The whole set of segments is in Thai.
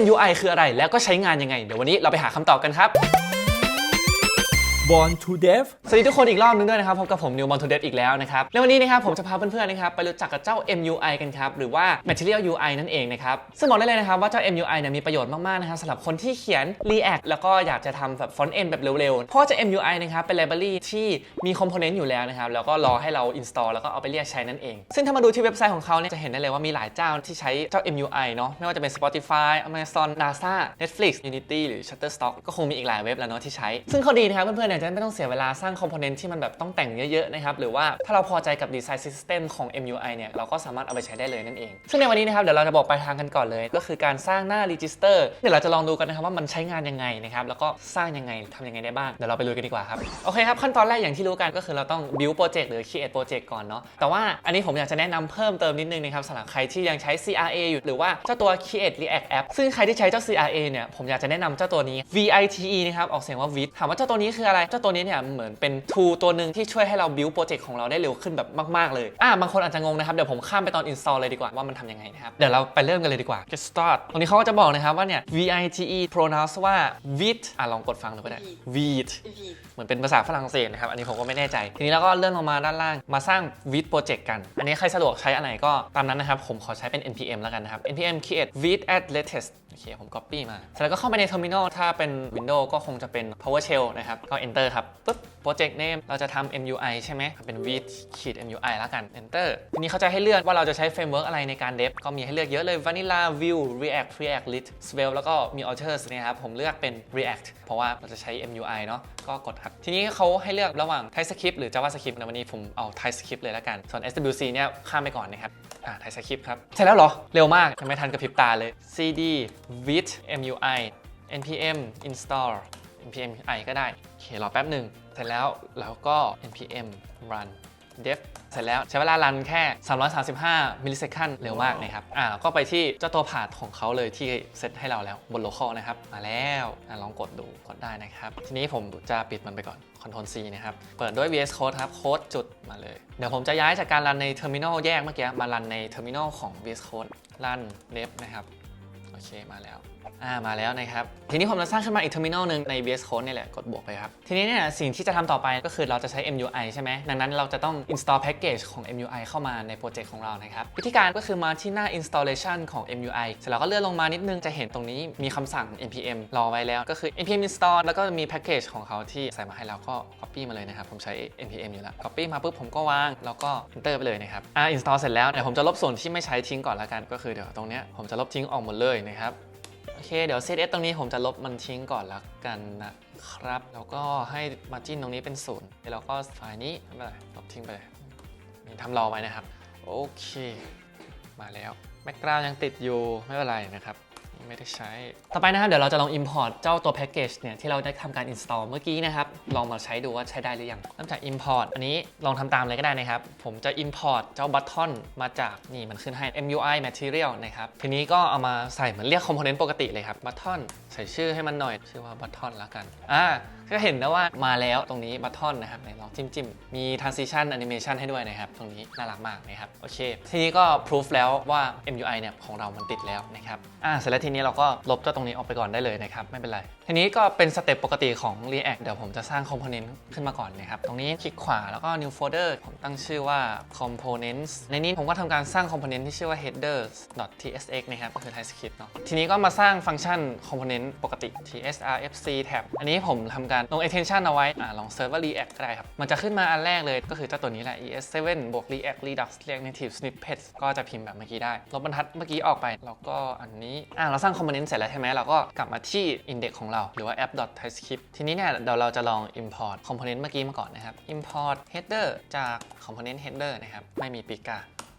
MUI คืออะไร แล้วก็ใช้งานยังไง เดี๋ยววันนี้เราไปหาคำตอบกันครับ Born to Dev สวัสดีทุกคนอีกรอบนึงด้วยนะครับพบกับผมนิวมอนทูเดอีกแล้วนะครับในวันนี้นะครับผมจะพาเพื่อนๆนะครับไปรู้จักกับเจ้า MUI กันครับ หรือว่า Material UI นั่นเองนะครับซึ่งบอกได้เลยนะครับว่าเจ้า MUI เนี่ยมีประโยชน์มากๆนะครับสำหรับคนที่เขียน React แล้วก็อยากจะทำแบบ Front End แบบเร็วๆ เพราะว่าเจ้า MUI นะครับเป็น library ที่มี component อยู่แล้วนะครับแล้วก็รอให้เรา install แล้วก็เอาไปเรียกใช้นั่นเอง ซึ่งถ้ามาดูที่เว็บไซต์ของเขาเนี่ยจะเห็นได้เลยว่ามีหลายเจ้าที่ใช้เจ้า MUI เนาะไม่ว่าจะเป็น Spotify Amazon NASA Netflix Unity หรือ Shutterstock ก็คงมีอีกหลายเว็บแล้วเนาะที่ใช้ซึ่งข้อดีนะครับเพื่อนๆเนี่ยจะไม่ต้องเสียเวลาสร้างคอมโพเนนต์ที่มันแบบต้องแต่งเยอะๆนะครับหรือว่าถ้าเราพอใจกับดีไซน์ซิสเต็มของ MUI เนี่ยเราก็สามารถเอาไปใช้ได้เลยนั่นเอง ซึ่งในวันนี้นะครับเดี๋ยวเราจะบอกปลายทางกันก่อนเลย ก็คือการสร้างหน้า register เดี๋ยวเราจะลองดูกันนะครับว่ามันใช้งานยังไงนะครับแล้วก็สร้างยังไงทำยังไงได้บ้างเดี๋ยวเราไปลุยกันดีกว่าครับโอเคครับขั้นตอนแรกอย่างที่รู้กันก็คือเราต้อง build project หรือ create project ก่อนเนาะแต่ว่าอันนี้ผมอยากจะแนะนำเพิ่มเติมนิดนึงนะครับสำหรับใครที่ยังใช้ CRA อยู่หรือว่าเจ้าตัว create react app ซึ่งใครที่ใช้เจ้า CRA เนี่ยผมอยากจะแนะนำเจ้าตัวนี้ VITE นะครับออกเสียงว่า VIT ถามว่าเจ้าตัวนี้คืออะไรเจ้าตัวนี้เนี่ยเหมือนเป็น tool ตัวหนึ่งที่ช่วยให้เรา build project ของเราได้เร็วขึ้นแบบมากๆเลยอ่าบางคนอาจจะงงนะครับเดี๋ยวผมข้ามไปตอน install เลยดีกว่าว่ามันทำยังไงนะครับเดี๋ยวเราไปเริ่มกันเลยดีกว่า get start ตรงนี้เขาก็จะบอกนะครับว่าเนี่ย VITE pronounce ว่า VIT อะลองกดฟังดูก็ได้ VIT เหมือนเป็นภาษาฝรั่งเศสนะครับอันนี้ผมก็ไม่แน่ใจ ทีนี้เราก็เลื่อนลงมาด้านล่างมาสร้าง VIT project กัน อันนี้ใครสะดวกใช้อะไรก็ตามนั้นนะครับผมขอใช้เป็น npm แล้วกันนะครับ npm create VIT at latest โอเคผม copy มาเสร็จแล้วก็เข้าไปใน terminal ถ้าเป็น Windows ก็คงจะเป็น PowerShell นะครับก็ enter ครับปุ๊บ project name เราจะทำ MUI ใช่ไหมเป็น VIT ขีด MUI แล้วกัน enter ทีนี้เขาจะให้เลือกว่าเราจะใช้ framework อะไรในการ dev ก็มีให้เลือกเยอะเลย Vanilla Vue React React Lit Svelte แล้วก็มี Authors นะครับผมเลือกเป็น React เพราะว่าเราจะใช้ MUI เนาะก็กดครับ ทีนี้เขาให้เลือกระหว่าง TypeScript หรือ JavaScript ในวันนี้ผมเอา TypeScript เลยแล้วกัน ส่วน SWC เนี่ยข้ามไปก่อนนะครับอ่า TypeScript ครับเสร็จแล้วเหรอเร็วมากยังไม่ทันกระพริบตาเลย cd vit MUI npm install npm i ก็ได้โอเครอแป๊บหนึ่งเสร็จแล้วเราก็ npm run dev เสร็จแล้วใช้เวลารันแค่ 335 มิลลิเซคันเร็วมากนะครับ อ่าก็ไปที่เจ้าตัวผ่านของเขาเลยที่เซตให้เราแล้วบน local นะครับ มาแล้วอะลองกดดูกดได้นะครับ ทีนี้ผมจะปิดมันไปก่อน Ctrl C นะครับ เปิดด้วย VS Code ครับ โค้ดจุดมาเลย เดี๋ยวผมจะย้ายจากการรันใน Terminal แยกเมื่อกี้ มารันใน Terminal ของ VS Code รัน dev นะครับ โอเคมาแล้ว อ่ามาแล้วนะครับ ทีนี้ผมจะสร้างขึ้นมาอีกเทอร์มินอลหนึ่งใน VS Code นี่แหละกดบวกไปครับ ทีนี้เนี่ยสิ่งที่จะทำต่อไปก็คือเราจะใช้ MUI ใช่ไหมดังนั้นเราจะต้อง install package ของ MUI เข้ามาในโปรเจกต์ของเรานะครับ วิธีการก็คือมาที่หน้า installation ของ MUI เสร็จแล้วก็เลื่อนลงมานิดนึงจะเห็นตรงนี้มีคำสั่ง npm รอไว้แล้วก็คือ npm install แล้วก็มี package ของเขาที่ใส่มาให้เราก็ copy มาเลยนะครับผมใช้ npm อยู่แล้ว copy มาปุ๊บผมก็วางแล้วก็ enter ไปเลยนะครับอ่า install เสร็จแล้วเดี๋ยวผมจะลบส่วนที่ไม่ใช้ทิ้งก่อนละกันก็คือเดี๋ยวตรงเนี้ยผมจะลบทิ้งออกหมดเลยนะครับ โอเค เดี๋ยว CSS ตรงนี้ผมจะลบมันทิ้งก่อนละกันนะครับ แล้วก็ให้ margin ตรงนี้เป็นศูนย์แล้วก็ไฟล์นี้ไม่เป็นไรลบทิ้งไปเลยมีทำรอไว้นะครับ โอเค มาแล้วแม็กกราวยังติดอยู่ไม่เป็นไรนะครับ ไม่ได้ใช้ ต่อไปนะครับเดี๋ยวเราจะลอง import เจ้าตัวแพ็กเกจเนี่ยที่เราได้ทำการ install เมื่อกี้นะครับ ลองมาใช้ดูว่าใช้ได้หรือยังเริ่มจาก import อันนี้ลองทำตามเลยก็ได้นะครับ ผมจะ import เจ้าบัตทอนมาจากนี่มันขึ้นให้ MUI material นะครับ ทีนี้ก็เอามาใส่เหมือนเรียกคอมโพเนนต์ปกติเลยครับบัตทอนใส่ชื่อให้มันหน่อยชื่อว่าบัตทอนแล้วกันอ่าก็เห็นนะว่ามาแล้วตรงนี้บัตทอนนะครับไหนลองจิ้มจิ้มมี transition animation ให้ด้วยนะครับ ตรงนี้น่ารักมากนะครับ โอเค ทีนี้ก็ proof แล้วว่า MUI เนี่ยของเรามันติดแล้วนะครับอ่าเสร็จแล้วทีนี้เราก็ลบเจ้าตรงนี้ออกไปก่อนได้เลยนะครับ ไม่เป็นไร ทีนี้ก็เป็นสเต็ปปกติของ React เดี๋ยวผมจะสร้าง component ขึ้นมาก่อนนะครับ ตรงนี้คลิกขวาแล้วก็ new folder ผมตั้งชื่อว่า components ในนี้ผมก็ทำการสร้าง component ที่ชื่อว่า headers.tsx นะครับก็คือ TypeScript เนาะทีนี้ก็มาสร้างฟังก์ชัน component ปกติ tsrfc tab อันนี้ผมทำการลง extension เอาไว้อ่าลอง server react ก็ได้ครับ มันจะขึ้นมาอันแรกเลยก็คือเจ้าตัวนี้แหละ es7 บวก react redux react native snippets ก็จะพิมพ์แบบเมื่อกี้ได้ลบบรรทัดเมื่อกี้ออกไปแล้วก็อันนี้อ่าเราสร้าง component เสร็จแล้วใช่ไหมเราก็กลับมาที่ index ของเราหรือว่า app.typescript ทีนี้เนี่ยเดี๋ยวเราจะลอง import component เมื่อกี้มาก่อนนะครับ import header จาก component header นะครับ ไม่มีปีกา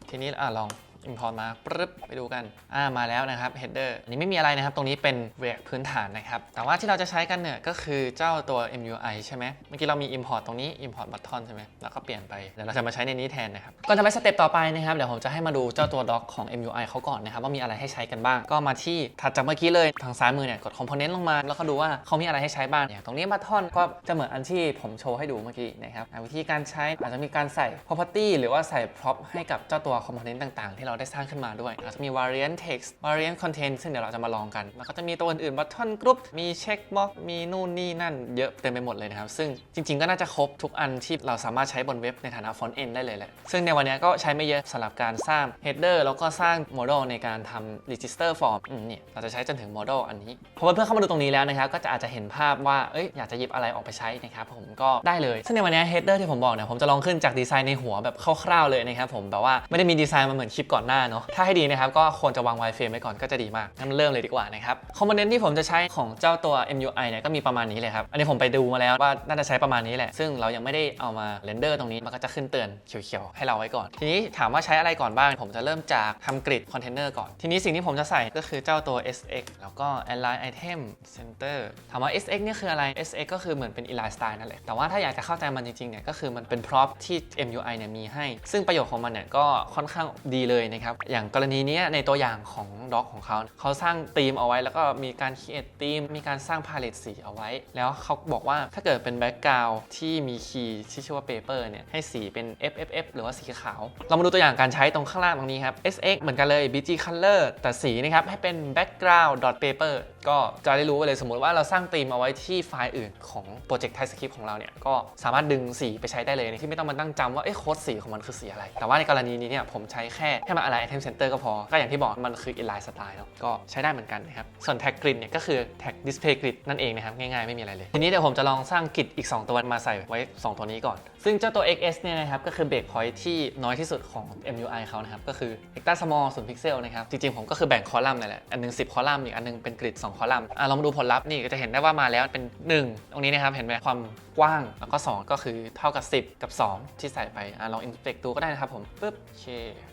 ทีนี้อ่าลอง import มาปึ๊บไปดูกัน อ่ามาแล้วนะครับ header อันนี้ไม่มีอะไรนะครับ ตรงนี้เป็น React พื้นฐานนะครับ แต่ว่าที่เราจะใช้กันเนี่ยก็คือเจ้าตัว MUI ใช่ไหมเมื่อกี้เรามี import ตรงนี้ import button ใช่ไหมแล้วก็เปลี่ยนไปเดี๋ยวเราจะมาใช้ในนี้แทนนะครับก่อนจะไปสเต็ปต่อไปนะครับเดี๋ยวผมจะให้มาดูเจ้าตัว doc ของ MUI เขาก่อนนะครับว่ามีอะไรให้ใช้กันบ้าง ก็มาที่ถัดจากเมื่อกี้เลยทางซ้ายมือเนี่ยกด component ลงมา แล้วก็ดูว่าเขามีอะไรให้ใช้บ้างอย่างตรงนี้ button ก็จะเหมือนอันที่ผมโชว์ให้ดูเมื่อกี้นะครับวิธีการใช้อาจจะมีการใส่ property หรือว่าใส่ prop ให้กับเจ้าตัว component ต่าง ๆ ที่เราได้สร้างขึ้นมาด้วยอาจจะมี variant text variant content ซึ่งเดี๋ยวเราจะมาลองกัน แล้วก็จะมีตัวอื่นๆ button group มี check box มีนู่นนี่นั่นเยอะเต็มไปหมดเลยนะครับ ซึ่งจริงๆ ก็น่าจะครบทุกอันที่เราสามารถใช้บนเว็บในฐานะ front end ได้เลยแหละ ซึ่งในวันนี้ก็ใช้ไม่เยอะสำหรับการสร้าง header แล้วก็สร้าง model ในการทำ register form อืมนี่เราจะใช้จนถึง model อันนี้พอเพื่อนๆเข้ามาดูตรงนี้แล้วนะครับก็จะอาจจะเห็นภาพว่าเอ้ยอยากจะหยิบอะไรออกไปใช้นะครับผมก็ได้เลยซึ่งในวันนี้ header ที่ผมบอกเนี่ยผมจะลองขึ้นจากดีไซน์ในหัวแบบคร่าวๆเลยนะครับผมแบบว่าไม่ได้มีดีไซน์มาเหมือนคลิปก่อนหน้าเนาะถ้าให้ดีนะครับก็ควรจะวาง wireframe ไว้ก่อนก็จะดีมากงั้นเริ่มเลยดีกว่านะครับคอมโพเนนต์ที่ผมจะใช้ของเจ้าตัว MUI เนี่ยก็มีประมาณนี้เลยครับอันนี้ผมไปดูมาแล้วว่าน่าจะใช้ประมาณนี้แหละ ซึ่งเรายังไม่ได้เอามาเรนเดอร์ตรงนี้มันก็จะขึ้นเตือนเขียวๆให้เราไว้ก่อน ทีนี้ถามว่าใช้อะไรก่อนบ้าง ผมจะเริ่มจากทำกริดคอนเทนเนอร์ก่อน ทีนี้สิ่งที่ผมจะใส่ก็คือเจ้าตัว SX แล้วก็ align item center ถามว่า SX เนี่ยคืออะไร SX ก็คือเหมือนเป็น align style นั่นแหละแต่ว่าถ้าอยากจะเข้าใจมันจริงๆเนี่ยก็คือมันเป็น prop ที่ MUI เนี่ยมีให้ ซึ่งประโยชน์ของมันเนี่ยก็ค่อนข้างดีเลยนะครับ อย่างกรณีนี้ในตัวอย่างของด็อกของเขา เขาสร้างธีมเอาไว้ แล้วก็มีการ create ธีม มีการสร้างพาเลตสีเอาไว้ แล้วเขาบอกว่าถ้าเกิดเป็นแบ็กกราวที่มีคีย์ที่ชื่อว่าเปเปอร์เนี่ย ให้สีเป็น FFF หรือว่าสีขาว เรามาดูตัวอย่างการใช้ตรงข้างล่างตรงนี้ครับ SX เหมือนกันเลย BG color แต่สีนะครับให้เป็น background dot paper ก็จะได้รู้ไปเลยสมมติว่าเราสร้างธีมเอาไว้ที่ไฟล์อื่นของโปรเจกต์ TypeScript ของเราเนี่ยก็สามารถดึงสีไปใช้ได้เลยที่ไม่ต้องมานั่งจำว่าเอ๊ะโค้ดสีของมันคือสีอะไร แต่ว่าในกรณีนี้เนี่ยผมใช้แค่ให้มัน align item center ก็พอ ก็อย่างที่บอกมันคือ inline style เนอะก็ใช้ได้เหมือนกันนะครับ ส่วน tag grid เนี่ยก็คือ tag display grid นั่นเองนะครับง่ายๆไม่มีอะไรเลย ทีนี้เดี๋ยวผมจะลองสร้าง grid อีก 2 ตัวมาใส่ไว้ 2 ตัวนี้ก่อนซึ่งเจ้าตัว XS เนี่ยนะครับก็คือ break point ที่น้อยที่สุดของ MUI เขานะครับก็คือ hecta small 0 pixel นะครับจริงๆผมก็คือแบ่งคอลัมน์นั่นแหละอันหนึง 10 คอลัมน์อีกอันหนึงเป็น grid 2คอลัมน์อะเรามาดูผลลัพธ์นี่ก็จะเห็นได้ว่ามาแล้วเป็น 1 ตรงนี้นะครับเห็นไหมความกว้างแล้วก็ 2 ก็คือเท่ากับ 10 กับ 2 ที่ใส่ไปอะลอง inspect ดูก็ได้นะครับผมปึ๊บโอเค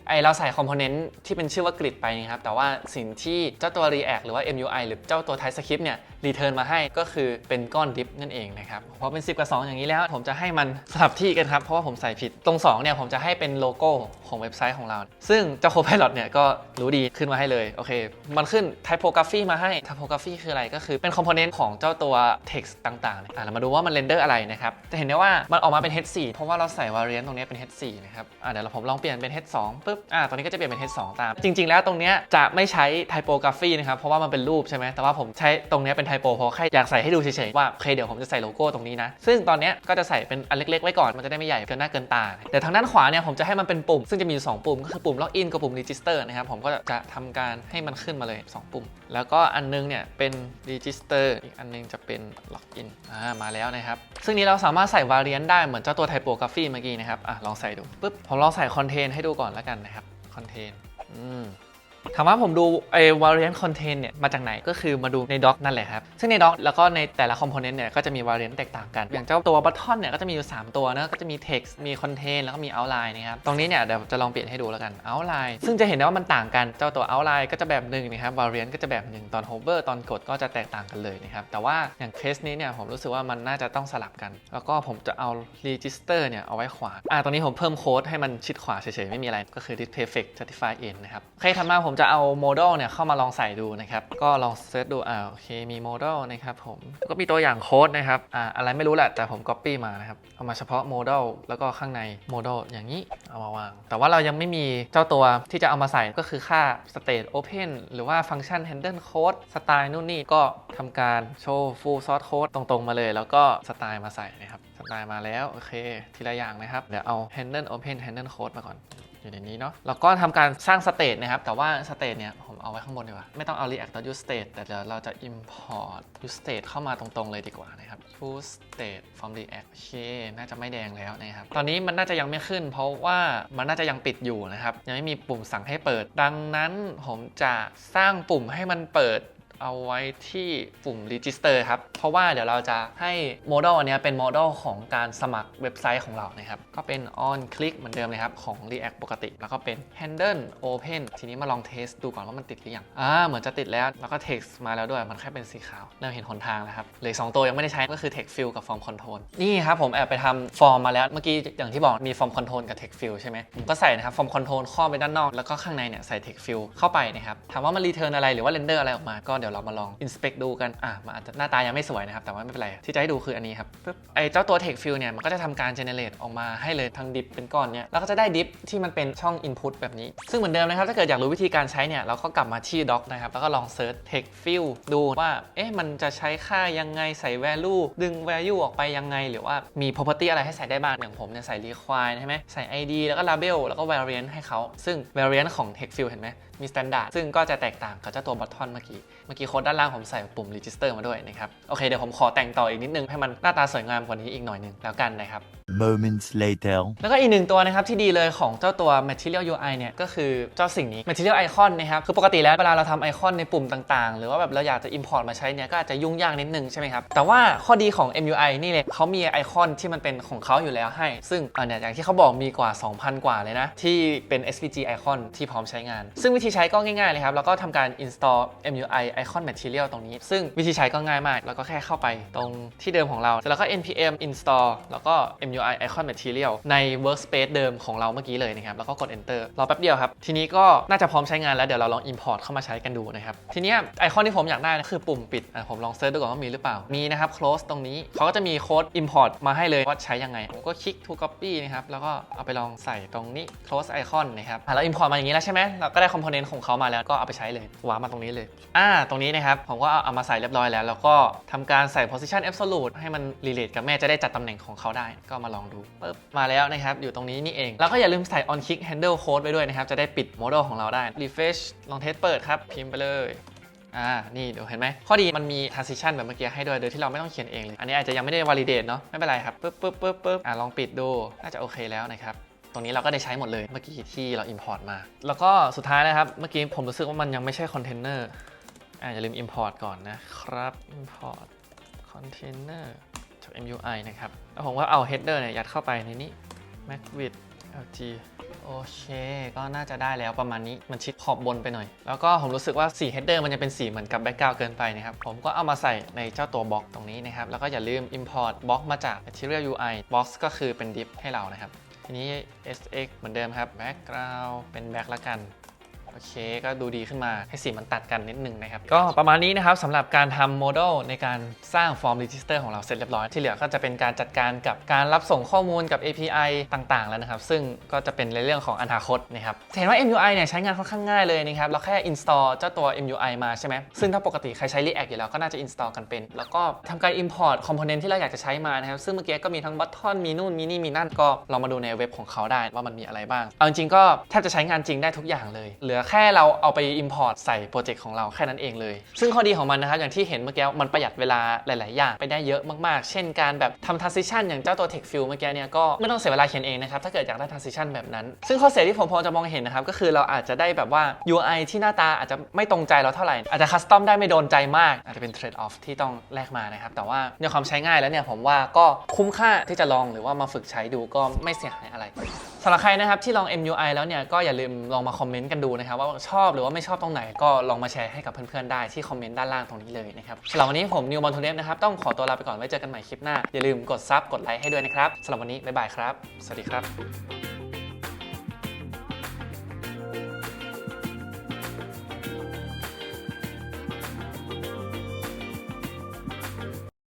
ไอเราใส่คอมโพเนนต์ที่เป็นชื่อว่ากริดไปนะครับแต่ว่าสิ่งที่เจ้าตัว React หรือว่า MUI หรือเจ้าตัว TypeScript เนี่ย รีเทิร์นมาให้ก็คือเป็นก้อนดิฟนั่นเองนะครับพอเป็น 10 กับ 2 อย่างนี้แล้ว ผมจะให้มันสลับที่กันครับ เพราะว่าผมใส่ผิดตรง 2 เนี่ย ผมจะให้เป็นโลโก้ของเว็บไซต์ของเรา ซึ่งเจ้า Copilot เนี่ยก็รู้ดีขึ้นมาให้เลย โอเค มันขึ้น typography มาให้ typography คืออะไรก็คือเป็นคอมโพเนนต์ของเจ้าตัว text ต่างๆอะเรามาดูว่ามันเรนเดอร์อะไรนะครับจะเห็นได้ว่ามันออกมาเป็น H4 เพราะว่าเราใส่ variant ตรงนี้เป็น H4 นะครับอะเดี๋ยวเราผมลองเปลี่ยนเป็น H2 ปุ๊บอะตอนนี้ก็จะเปลี่ยนเป็น H2 ตาม จริง ๆ แล้วตรงเนี้ยจะไม่ใช้ typography นะครับเพราะว่ามันเป็นรูปใช่ไหมแต่ว่าผมใช้ตรงเนี้ยเป็น typo เพราะแค่อยากใส่ให้ดูเฉยๆว่าโอเคเดี๋ยวผมจะใส่โลโก้ตรงนี้นะ ซึ่งตอนนี้ก็จะใส่เป็นอันเล็กๆไว้ก่อนมันจะได้ไม่ใหญ่เกินหน้าเกินตา แต่ทางด้านขวาเนี่ยผมจะให้มันเป็นปุ่ม ซึ่งจะมีอยู่สองปุ่มก็คือปุ่ม login กับปุ่ม register นะครับผมก็จะทำการให้มันขึ้นมาเลย 2 ปุ่ม แล้วก็อันนึงเนี่ยเป็น register อีกอันนึงจะเป็น login อ่ามาแล้วนะครับซึ่งนี้เราสามารถใส่ variant ได้เหมือนเจ้าตัว typography เมื่อกี้นะครับอะลองใส่ดูปุ๊บผมลองใส่ content ให้ดูก่อนแล้วกันนะครับ content อืม ถามว่าผมดูไอ้ variant content เนี่ยมาจากไหนก็คือมาดูใน doc นั่นแหละครับ ซึ่งใน doc แล้วก็ในแต่ละ component เนี่ยก็จะมี variant แตกต่างกัน อย่างเจ้าตัว button เนี่ยก็จะมีอยู่ 3 ตัวนะก็จะมี text มี content แล้วก็มี outline นะครับ ตรงนี้เนี่ยเดี๋ยวจะลองเปลี่ยนให้ดูแล้วกัน outline ซึ่งจะเห็นได้ว่ามันต่างกันเจ้าตัว outline ก็จะแบบหนึ่งนะครับ variant ก็จะแบบหนึ่งตอน hover ตอนกดก็จะแตกต่างกันเลยนะครับแต่ว่าอย่างเคสนี้เนี่ยผมรู้สึกว่ามันน่าจะต้องสลับกัน แล้วก็ผมจะเอา register เนี่ยเอาไว้ขวาอ่าตรงนี้ผมเพิ่มโค้ดให้มันชิดขวาเฉยๆไม่มีอะไรก็คือ this perfect certify in นะครับโอเคทำมาผมจะเอา model เนี่ยเข้ามาลองใส่ดูนะครับ ก็ลองเซิร์ชดูอ่าโอเคมี model นะครับผมก็มีตัวอย่างโค้ดนะครับอ่าอะไรไม่รู้แหละแต่ผม copy มานะครับ เอามาเฉพาะ model แล้วก็ข้างใน model อย่างนี้เอามาวาง แต่ว่าเรายังไม่มีเจ้าตัวที่จะเอามาใส่ก็คือค่า state open หรือว่าฟังก์ชัน handle code สไตล์นู่นนี่ก็ทำการโชว์ full source code ตรงๆมาเลย แล้วก็สไตล์มาใส่นะครับ ไตล์มาแล้วโอเค ทีละอย่างนะครับ เดี๋ยวเอา handle open handle code มาก่อนอยู่ในนี้เนาะแล้วก็ทำการสร้างสเตตนะครับ แต่ว่าสเตตเนี่ย ผมเอาไว้ข้างบนดีกว่า ไม่ต้องเอา react use state แต่เดี๋ยวเราจะ import use state เข้ามาตรงๆเลยดีกว่านะครับ use state from react โอเค น่าจะไม่แดงแล้วนะครับ ตอนนี้มันน่าจะยังไม่ขึ้น เพราะว่ามันน่าจะยังปิดอยู่นะครับ ยังไม่มีปุ่มสั่งให้เปิด ดังนั้นผมจะสร้างปุ่มให้มันเปิด เอาไว้ที่ปุ่ม register ครับ เพราะว่าเดี๋ยวเราจะให้โมเดลอันนี้เป็นโมเดลของการสมัครเว็บไซต์ของเรานะครับ ก็เป็น on click เหมือนเดิมเลยครับ ของ React ปกติ แล้วก็เป็น handle open ทีนี้มาลองเทสดูก่อนว่ามันติดหรือยัง อ่า เหมือนจะติดแล้ว แล้วก็ text มาแล้วด้วย มันแค่เป็นสีขาว เริ่มเห็นหนทางแล้วครับเหลย2ตัวยังไม่ได้ใช้ ก็คือ text fill กับ form control นี่ครับผมแอบไปทำฟอร์มมาแล้ว เมื่อกี้อย่างที่บอกมี form control กับ text fill ใช่ไหมผมก็ใส่นะครับ form control ข้อไปด้านนอก แล้วก็ข้างในเนี่ยใส่ text fill เข้าไปนะครับ ถามว่ามัน return อะไรหรือว่า render อะไรออกมาก็เดี๋ยวเรามาลอง inspect ดูกัน อะมันอาจจะหน้าตายังไม่สวยนะครับ แต่ว่าไม่เป็นไร ที่จะให้ดูคืออันนี้ครับปึ๊บไอเจ้าตัว text field เนี่ย มันก็จะทำการ generate ออกมาให้เลยทั้ง div เป็นก้อนเนี่ยแล้วก็จะได้ div ที่มันเป็นช่อง input แบบนี้ ซึ่งเหมือนเดิมนะครับ ถ้าเกิดอยากรู้วิธีการใช้เนี่ย เราก็กลับมาที่ doc นะครับ แล้วก็ลอง search text field ดูว่า เอ๊ะ มันจะใช้ค่ายังไง ใส่ value ดึง value ออกไปยังไง หรือว่ามี property อะไรให้ใส่ได้บ้าง อย่างผมเนี่ยใส่ require ใช่ไหมใส่ id แล้วก็ label แล้วก็ variant ให้เขาซึ่ง variant ของ text field เห็นไหมมี standard ซึ่งก็จะแตกต่างกับเจ้าตัว button เมื่อกี้เมื่อกี้โค้ดด้านล่างผมใส่ปุ่ม register มาด้วยนะครับ โอเค เดี๋ยวผมขอแต่งต่ออีกนิดนึง ให้มันหน้าตาสวยงามกว่านี้อีกหน่อยนึงแล้วกันนะครับ Moments later. แล้วก็อีกหนึ่งตัวนะครับที่ดีเลยของเจ้าตัว Material UI เนี่ยก็คือเจ้าสิ่งนี้ Material Icon นะครับ คือปกติแล้วเวลาเราทำไอคอนในปุ่มต่างๆ หรือว่าแบบเราอยากจะ Import มาใช้เนี่ยก็อาจจะยุ่งยากนิดนึงใช่ไหมครับ แต่ว่าข้อดีของ MUI นี่เลยเขามีไอคอนที่มันเป็นของเขาอยู่แล้วให้ ซึ่งเอ่อเนี่ยอย่างที่เขาบอกมีกว่า 2,000 กว่าเลยนะที่เป็น SVG Icon ที่พร้อมใช้งาน ซึ่งวิธีใช้ก็ง่ายๆเลยครับแล้วก็ทำการ install MUI Icon Material ตรงนี้ ซึ่งวิธีใช้ก็ง่ายมาก แล้วก็แค่เข้าไปตรงที่เดิมของเราเสร็จแล้วก็ npm install แล้วก็ MUI Icon Material ใน workspace เดิมของเราเมื่อกี้เลยนะครับ แล้วก็กด enter รอแป๊บเดียวครับ ทีนี้ก็น่าจะพร้อมใช้งานแล้ว เดี๋ยวเราลอง import เข้ามาใช้กันดูนะครับ ทีนี้ไอคอนที่ผมอยากได้นะคือปุ่มปิด ผมลองเซิร์ชดูก่อนว่ามีหรือเปล่า มีนะครับ close ตรงนี้ เขาก็จะมีโค้ด import มาให้เลยว่าใช้ยังไง ผมก็คลิก to copy นะครับ แล้วก็เอาไปลองใส่ตรงนี้ close icon นะครับเรา import มาอย่างนี้แล้วใช่ไหมเราก็ได้ component ของเขามาแล้วก็เอาไปใช้เลยวามาตรงนี้เลยอ่าตรงนี้นะครับ ผมก็เอามาใส่เรียบร้อยแล้ว แล้วก็ทำการใส่ position absolute ให้มัน relate กับแม่จะได้จัดตำแหน่งของเขาได้ ก็มาลองดูปึ๊บมาแล้วนะครับ อยู่ตรงนี้นี่เอง แล้วก็อย่าลืมใส่ on click handle code ไว้ด้วยนะครับ จะได้ปิดโมเดลของเราได้ refresh ลองเทสเปิดครับ พิมพ์ไปเลยอ่า นี่เดี๋ยวเห็นไหม ข้อดีมันมี transition แบบเมื่อกี้ให้ด้วย โดยที่เราไม่ต้องเขียนเองเลย อันนี้อาจจะยังไม่ได้ validate เนาะ ไม่เป็นไรครับปึ๊บปึ๊บปึ๊บปึ๊บอ่าลองปิดดู น่าจะโอเคแล้วนะครับตรงนี้เราก็ได้ใช้หมดเลยเมื่อกี้ที่เรา import มา แล้วก็สุดท้ายนะครับ เมื่อกี้ผมรู้สึกว่ามันยังไม่ใช่คอนเทนเนอร์ อ่าอย่าลืม import ก่อนนะครับ import container จาก MUI นะครับ แล้วผมก็เอา header เนี่ยยัดเข้าไปในนี้ macwidth lg โอเค ก็น่าจะได้แล้วประมาณนี้ มันชิดขอบบนไปหน่อย แล้วก็ผมรู้สึกว่าสี header มันยังเป็นสีเหมือนกับ background เกินไปนะครับ ผมก็เอามาใส่ในเจ้าตัว box ตรงนี้นะครับ แล้วก็อย่าลืม import box มาจาก material UI box ก็คือเป็น div ให้เรานะครับ ทีนี้ sx เหมือนเดิมครับ background เป็น back ละกัน โอเค ก็ดูดีขึ้นมาให้สีมันตัดกันนิดนึงนะครับ ก็ประมาณนี้นะครับสำหรับการทำโมเดลในการสร้างฟอร์ม register ของเราเสร็จเรียบร้อย ที่เหลือก็จะเป็นการจัดการกับการรับส่งข้อมูลกับ API ต่างๆ แล้วนะครับ ซึ่งก็จะเป็นในเรื่องของอนาคตนะครับเห็นว่า MUI เนี่ยใช้งานค่อนข้างง่ายเลยนะครับเราแค่ install เจ้าตัว MUI มาใช่ไหมซึ่งถ้าปกติใครใช้ React อยู่แล้วก็น่าจะ install กันเป็น แล้วก็ทำการ import component ที่เราอยากจะใช้มานะครับซึ่งเมื่อกี้ก็มีทั้ง button มีนู่นมีนี่มีนั่นก็ลองมาดูในเว็บของเขาได้ว่ามันมีอะไรบ้างเอาจริงๆก็แทบจะใช้งานจริงได้ทุกอย่างเลยเหลือแค่เราเอาไป import ใส่โปรเจกต์ของเราแค่นั้นเองเลย ซึ่งข้อดีของมันนะครับ อย่างที่เห็นเมื่อกี้มันประหยัดเวลาหลาย ๆ อย่าง ไปได้เยอะมาก ๆ เช่นการแบบทำ transition อย่างเจ้าตัว text field เมื่อกี้เนี่ยก็ไม่ต้องเสียเวลาเขียนเองนะครับถ้าเกิดอยากได้ transition แบบนั้น ซึ่งข้อเสียที่ผมพอจะมองเห็นนะครับก็คือเราอาจจะได้แบบว่า UI ที่หน้าตาอาจจะไม่ตรงใจเราเท่าไหร่อาจจะ custom ได้ไม่โดนใจมากอาจจะเป็น trade off ที่ต้องแลกมานะครับแต่ว่าในความใช้ง่ายแล้วเนี่ยผมว่าก็คุ้มค่าที่จะลองหรือว่ามาฝึกใช้ดูก็ไม่เสียหายอะไร สำหรับใครนะครับที่ลอง MUI แล้วเนี่ยก็อย่าลืมลองมาคอมเมนต์กันดูนะครับว่าชอบหรือว่าไม่ชอบตรงไหนก็ลองมาแชร์ให้กับเพื่อนๆได้ที่คอมเมนต์ด้านล่างตรงนี้เลยนะครับสำหรับวันนี้ผมนิวบอลทูเนฟนะครับต้องขอตัวลาไปก่อนไว้เจอกันใหม่คลิปหน้าอย่าลืมกดซับกดไลค์ให้ด้วยนะครับสำหรับวันนี้บ๊ายบายครับ สวัสดีครับ